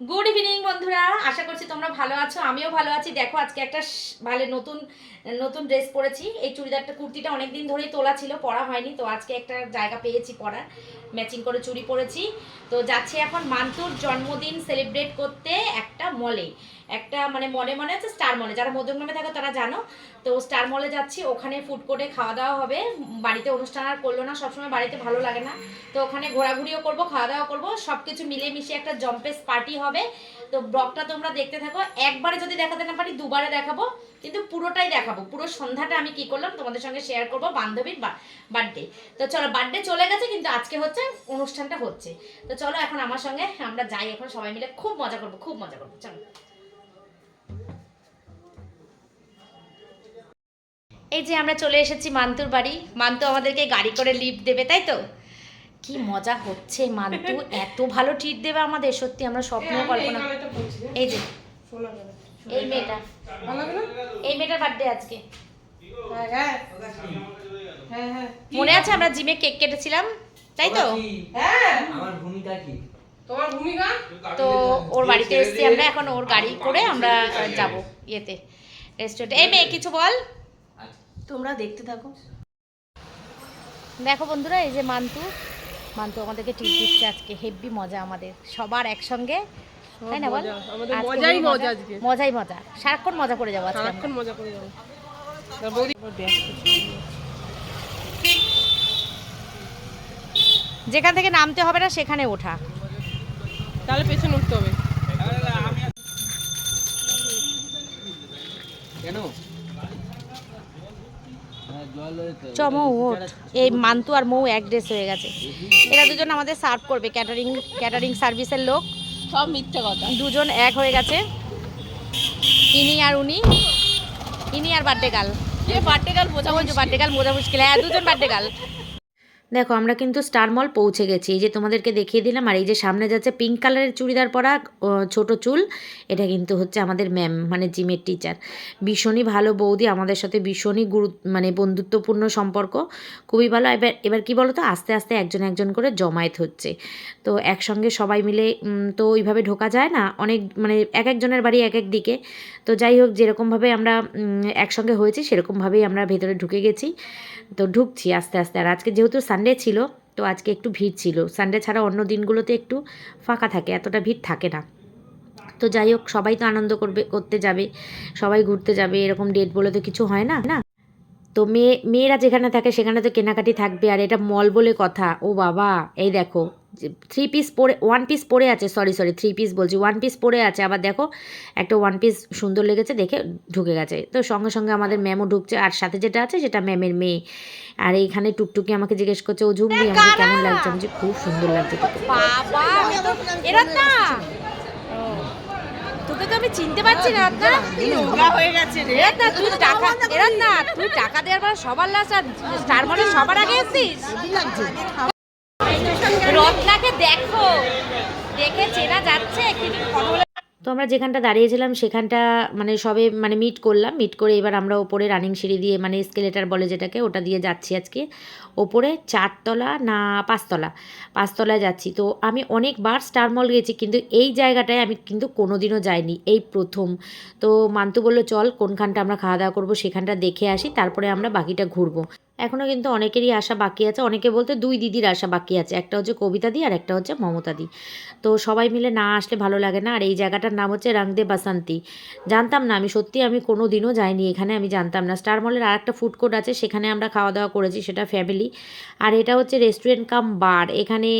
Good evening বন্ধুরা। আশা করছি তোমরা ভালো আছো, আমিও ভালো আছি। দেখো, আজকে একটা ভালো নতুন নতুন ড্রেস পরেছি। এই চুড়িদারটা, কুর্তিটা অনেক দিন ধরেই তোলা ছিল, পরা হয়নি। তো আজকে একটা জায়গা পেয়েছি পরার ম্যাচিং করে চুড়ি পরেছি। তো যাচ্ছে এখন মান্তুর জন্মদিন সেলিব্রেট করতে। একটা মলে একটা মানে মলে মনে হচ্ছে স্টার মলে যারা মধ্যমগ্রামে থাকো তারা জানো। তো স্টার মলে যাচ্ছি, ওখানে ফুড কোর্টে খাওয়া দাওয়া হবে। বাড়িতে অনুষ্ঠান আর করল না, সবসময় বাড়িতে ভালো লাগে না। তো ওখানে ঘোরাঘুরিও করব, খাওয়া দাওয়া করব। সব কিছু মিলেমিশে একটা জম্পেস পার্টি হবে। তো ব্লগটা তোমরা দেখতে থাকো। একবারে যদি দেখাতে না পারি, দুবারে দেখাবো। কিন্তু পুরোটাই দেখাবো। পুরো সন্ধ্যাটা আমি কি করলাম, তোমাদের সঙ্গে শেয়ার করব বান্ধবীর বার্থডে তো চলো বার্থডে চলে গেছে, কিন্তু আজকে হচ্ছে অনুষ্ঠানটা হচ্ছে। তো চলো, এখন আমার সঙ্গে আমরা যাই। এখন সবাই মিলে খুব মজা করব, খুব মজা করব। চলো এই যে আমরা চলে এসেছি মান্তুর বাড়ি। মান্তু আমাদেরকে গাড়ি করে লিফট দেবে তাই তো? কি মজা হচ্ছে মান্তু এত ভালো ট্রিট দেবে আমাদের সত্যি আমরা স্বপ্ন কল্পনা এই যে এই মেয়েটা। এই মেয়েটার বার্থডে আজকে। মনে আছে আমরা জিমে কেক কেটেছিলাম? তাই তো? হ্যাঁ। আমার ভূমিকা কি? তো ওর বাড়িতে এসেছি আমরা এখন ওর গাড়ি করে আমরা যাব ইয়েতে রেস্টুরেন্টে এই মেয়ে কিছু বল? তোমরা দেখতে থাকো। দেখো বন্ধুরা এই যে মান্তু। মান্তু আমাদেরকে টিপ দিচ্ছে আজকে হেভি মজা আমাদের সবার একসঙ্গে। তাই না বল? মজাই মজা মজাই মজা। সারাক্ষণ মজা করে যাব আজকে সারাক্ষণ মজা করে যাব। যেখান থেকে নামতে হবে না সেখানে ওঠা। তাহলে পেছনে উঠতে হবে। কেন? জল হয়েছে। চমো ওঠ এই মান্তু আর মৌ এক ড্রেস হয়ে গেছে। এরা দুজন আমাদের সার্ভ করবে ক্যাটারিং ক্যাটারিং সার্ভিসের লোক। সব মিথ্যে কথা। দুজন এক হয়ে গেছে। ইনি আর উনি। ইনি আর বার্থডে গাল বার্থডে গাল বোঝা বার্থডে গাল মোজা মুশকিল। হ্যাঁ দুজন বার্থডে গাল দেখো, আমরা কিন্তু স্টার মল পৌঁছে গেছি। এই যে তোমাদেরকে দেখিয়ে দিলাম, আর এই যে সামনে যাচ্ছে পিঙ্ক কালারের চুড়িদার পরা ছোট চুল, এটা কিন্তু হচ্ছে আমাদের ম্যাম মানে জিমের টিচার ভীষণই ভালো বৌদি, আমাদের সাথে ভীষণই গুরু মানে বন্ধুত্বপূর্ণ সম্পর্ক, খুবই ভালো। এবার এবার কি বলো তো আস্তে আস্তে একজন একজন করে জমায়েত হচ্ছে। তো একসঙ্গে সবাই মিলে তো ওইভাবে ঢোকা যায় না, অনেক মানে এক একজনের বাড়ি এক এক দিকে। তো যাই হোক, যেরকমভাবে আমরা একসঙ্গে হয়েছি, সেরকমভাবেই আমরা ভেতরে ঢুকে গেছি। তো ঢুকছি আস্তে আস্তে, আর আজকে যেহেতু সানডে ছিল, তো আজকে একটু ভিড় ছিল। সানডে ছাড়া অন্য দিনগুলোতে একটু ফাঁকা থাকে, এতটা ভিড় থাকে না। তো যাই হোক, সবাই তো আনন্দ করবে, করতে যাবে, সবাই ঘুরতে যাবে, এরকম ডেট বলে তো কিছু হয় না না? তো মেয়ে, মেয়েরা যেখানে থাকে সেখানে তো কেনাকাটি থাকবে, আর এটা মল বলে কথা। ও বাবা, এই দেখো। থ্রি পিস পরে ওয়ান পিস পরে আছে সরি সরি থ্রি পিস বলছি ওয়ান পিস পরে আছে আবার দেখো একটা ওয়ান পিস সুন্দর লেগেছে দেখে ঢুকে গেছে। তো সঙ্গে সঙ্গে আমাদের ম্যামও ঢুকছে আর সাথে যেটা আছে সেটা ম্যামের মেয়ে। আর এইখানে টুকটুকি আমাকে জিজ্ঞেস করছে ও ঝুমরি আমাকে কেমন লাগছে? আমি খুব সুন্দর লাগছে তোকে। বাবা এরা না তোকে তো আমি চিনতে পারছি না না হয়ে গেছে রে। না তুই টাকা এরা না তুই টাকা দেওয়ার পর সবার লাস্ট আর স্টার মলে সবার আগে এসেছিস রত্নাকে দেখো দেখে চেনা যাচ্ছে কিন্তু তো আমরা যেখানটা দাঁড়িয়েছিলাম, সেখানটা মানে সবে মানে মিট করলাম। মিট করে এবার আমরা ওপরে রানিং সিঁড়ি দিয়ে মানে স্কেলেটার বলে যেটাকে, ওটা দিয়ে যাচ্ছি আজকে। ওপরে চারতলা না পাঁচতলা? পাঁচতলায় যাচ্ছি। তো আমি অনেকবার স্টার মল গেছি, কিন্তু এই জায়গাটায় আমি কিন্তু কোনোদিনও যাইনি, এই প্রথম। তো মান্তু বলল, চল, কোনখানটা আমরা খাওয়া দাওয়া করব, সেখানটা দেখে আসি, তারপরে আমরা বাকিটা ঘুরবো। এখনও কিন্তু অনেকেরই আশা বাকি আছে। অনেকে বলতে দুই দিদির আশা বাকি আছে। একটা হচ্ছে কবিতা দি আর একটা হচ্ছে মমতা দি। তো সবাই মিলে না আসলে ভালো লাগে না। আর এই জায়গাটার নাম হচ্ছে রাংদে বাসান্তি। জানতাম না, আমি সত্যি আমি কোনো দিনও যাইনি এখানে, আমি জানতাম না। স্টার মলের আর একটা ফুড কোর্ট আছে, সেখানে আমরা খাওয়া দাওয়া করেছি, সেটা ফ্যামিলি আর এটা হচ্ছে রেস্টুরেন্ট কাম বার এখানে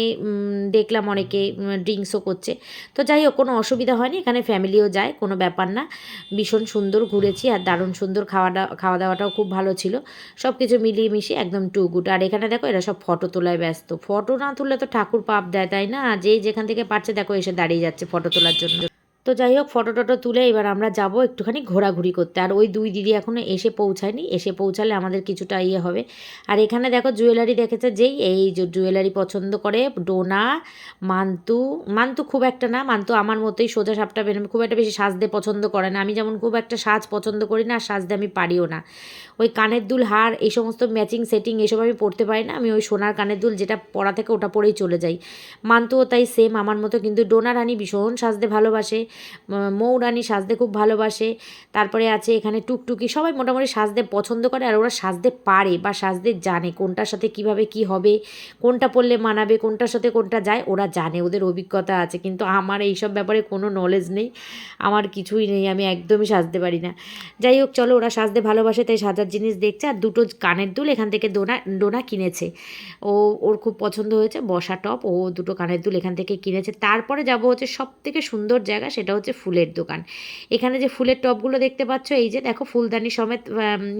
দেখলাম অনেকে ড্রিঙ্কসও করছে। তো যাই হোক, কোনো অসুবিধা হয়নি। এখানে ফ্যামিলিও যায়, কোনো ব্যাপার না। ভীষণ সুন্দর ঘুরেছি আর দারুণ সুন্দর খাওয়া দাওয়া খাওয়া দাওয়াটাও খুব ভালো ছিল। সব কিছু মিলিয়ে মিশিয়ে একদম টু গুড আর এখানে দেখো, এরা সব ফটো তোলায় ব্যস্ত। ফটো না তুললে তো ঠাকুর পাপ দেয়, তাই না? যেই যেখান থেকে পারছে, দেখো, এসে দাঁড়িয়ে যাচ্ছে ফটো তোলার জন্য। তো যাই হোক ফটো টটো তুলে এবার আমরা যাব একটুখানি ঘোরাঘুরি করতে। আর ওই দুই দিদি এখনও এসে পৌঁছায়নি। এসে পৌঁছালে আমাদের কিছুটা ইয়ে হবে। আর এখানে দেখো জুয়েলারি দেখেছে যেই, এই জুয়েলারি পছন্দ করে ডোনা, মান্তু মান্তু খুব একটা না, মান্তু আমার মতোই সোজা সাপটা বেরোম খুব একটা বেশি সাজতে পছন্দ করে না। আমি যেমন খুব একটা সাজ পছন্দ করি না, আর সাজতে আমি পারিও না। ওই কানের দুল, হার, এই সমস্ত ম্যাচিং সেটিং এসব আমি পড়তে পারি না। আমি ওই সোনার কানের দুল যেটা পরা থেকে ওটা পরেই চলে যাই। মান্তুও তাই সেম আমার মতো। কিন্তু ডোনা রানী ভীষণ সাজতে ভালোবাসে। ম- মৌ রানী সাজতে খুব ভালোবাসে। তারপরে আছে এখানে টুকটুকি, সবাই মোটামুটি সাজতে পছন্দ করে আর ওরা সাজতে পারে বা সাজতে জানে কোনটার সাথে কীভাবে কি হবে, কোনটা পরলে মানাবে, কোনটার সাথে কোনটা যায়, ওরা জানে, ওদের অভিজ্ঞতা আছে। কিন্তু আমার এইসব ব্যাপারে কোনো নলেজ নেই, আমার কিছুই নেই, আমি একদমই সাজতে পারি না। যাই হোক, চলো ওরা সাজতে ভালোবাসে, তাই সাজার জিনিস দেখছে আর দুটো কানের দুল এখান থেকে ডোনা ডোনা কিনেছে। ও, ওর খুব পছন্দ হয়েছে, বসা টপ ও দুটো কানের দুল এখান থেকে কিনেছে। তারপরে যাব হচ্ছে সব থেকে সুন্দর জায়গা, সেটা হচ্ছে ফুলের দোকান। এখানে যে ফুলের টবগুলো দেখতে পাচ্ছ, এই যে দেখো ফুলদানি সমেত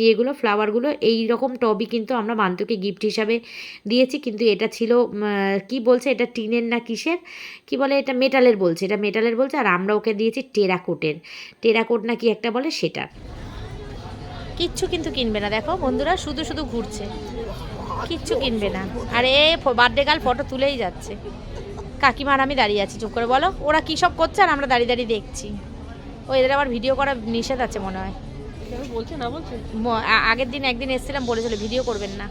ইয়েগুলো, ফ্লাওয়ারগুলো এই রকম টবই কিন্তু আমরা মান্তুকে গিফট হিসাবে দিয়েছি। কিন্তু এটা ছিল কি বলছে? এটা টিনের না কিসের? কি বলে এটা? মেটালের বলছে। এটা মেটালের বলছে, আর আমরা ওকে দিয়েছি টেরাকোটের। টেরাকোট না কি একটা বলে? সেটা। কিচ্ছু কিন্তু কিনবে না। দেখো বন্ধুরা, শুধু শুধু ঘুরছে। কিচ্ছু কিনবে না। আর এ বার্থডে গার্ল ফটো তুলেই যাচ্ছে। কাকিমার আমি দাঁড়িয়ে আছি চুপ করে বলো। ওরা কী সব করছে আর আমরা দাঁড়িয়ে দাঁড়িয়ে দেখছি। ও এদের আবার ভিডিও করা নিষেধ আছে মনে হয়। বলছে না বলছে? আগের দিন একদিন এসেছিলাম বলেছিল ভিডিও করবেন না।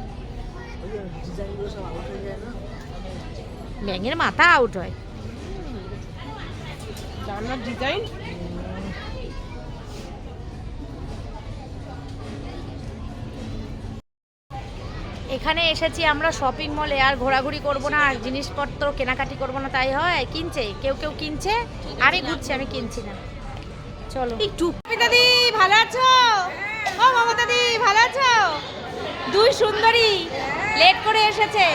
ব্যাঙের মাথা আউট হয়। জানার ডিজাইন এখানে এসেছি আমরা শপিং মলে আর ঘোরাঘুরি করব না আর জিনিসপত্র কেনাকাটি করব না তাই হয়? কিনছে? কেউ কেউ কিনছে? আমি ঘুরছি আমি কিনছি না। চলো। একটু দাদি ভালো আছো? ও মমতা দি ভালো আছো? দুই সুন্দরী লেট করে এসেছে।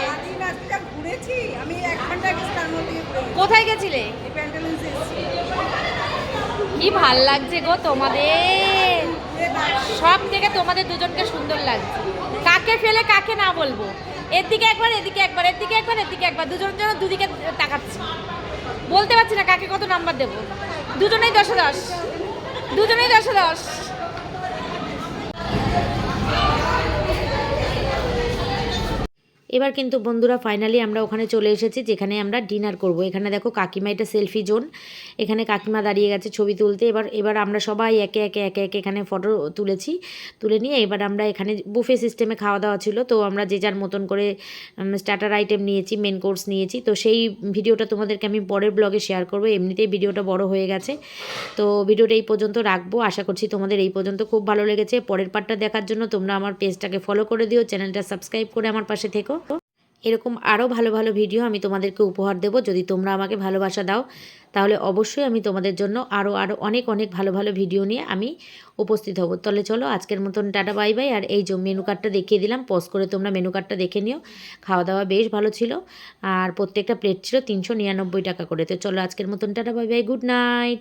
ঘুরেছি? আমি এক ঘণ্টা কোথায় গেছিলে? কি ভালো লাগছে গো তোমাদের। সব থেকে তোমাদের দুজনকে সুন্দর লাগছে। কাকে ফেলে, কাকে না বলব। এর দিকে একবার, এদিকে একবার এর দিকে একবার, এদিকে একবার। দুজন যেন দুদিকে তাকাচ্ছি। বলতে পারছি না কাকে কত নাম্বার দেবো। দুজনেই দশে দশ দুজনেই দশে দশ এবার কিন্তু বন্ধুরা ফাইনালি আমরা ওখানে চলে এসেছি, যেখানে আমরা ডিনার করব। এখানে দেখো কাকিমা এটা সেলফি জোন এখানে কাকিমা দাঁড়িয়ে গেছে ছবি তুলতে। এবার এবার আমরা সবাই একে একে একে একে এখানে ফটো তুলেছি। তুলে নিয়ে এবার আমরা এখানে বুফে সিস্টেমে খাওয়া দাওয়া ছিল। তো আমরা যে যার মতন করে স্টার্টার আইটেম নিয়েছি মেন কোর্স নিয়েছি। তো সেই ভিডিওটা তোমাদেরকে আমি পরের ব্লগে শেয়ার করব। এমনিতেই ভিডিওটা বড় হয়ে গেছে। তো ভিডিওটা এই পর্যন্ত রাখব। আশা করছি তোমাদের এই পর্যন্ত খুব ভালো লেগেছে। পরের পার্টটা দেখার জন্য তোমরা আমার পেজটাকে ফলো করে দিও। চ্যানেলটা সাবস্ক্রাইব করে আমার পাশে থেকো। এরকম আরও ভালো ভালো ভিডিও আমি তোমাদেরকে উপহার দেবো। যদি তোমরা আমাকে ভালোবাসা দাও, তাহলে অবশ্যই আমি তোমাদের জন্য আরও আরও অনেক অনেক ভালো ভালো ভিডিও নিয়ে আমি উপস্থিত হব। তাহলে চলো, আজকের মতন টাটা, বাই বাই। আর এই মেনু কার্ডটা দেখিয়ে দিলাম পজ করে তোমরা মেনু কার্ডটা দেখে নিও। খাওয়া দাওয়া বেশ ভালো ছিল। আর প্রত্যেকটা প্লেট ছিল তিনশো নিরানব্বই টাকা করে। তো চলো, আজকের মতন tata, bye bye. Good night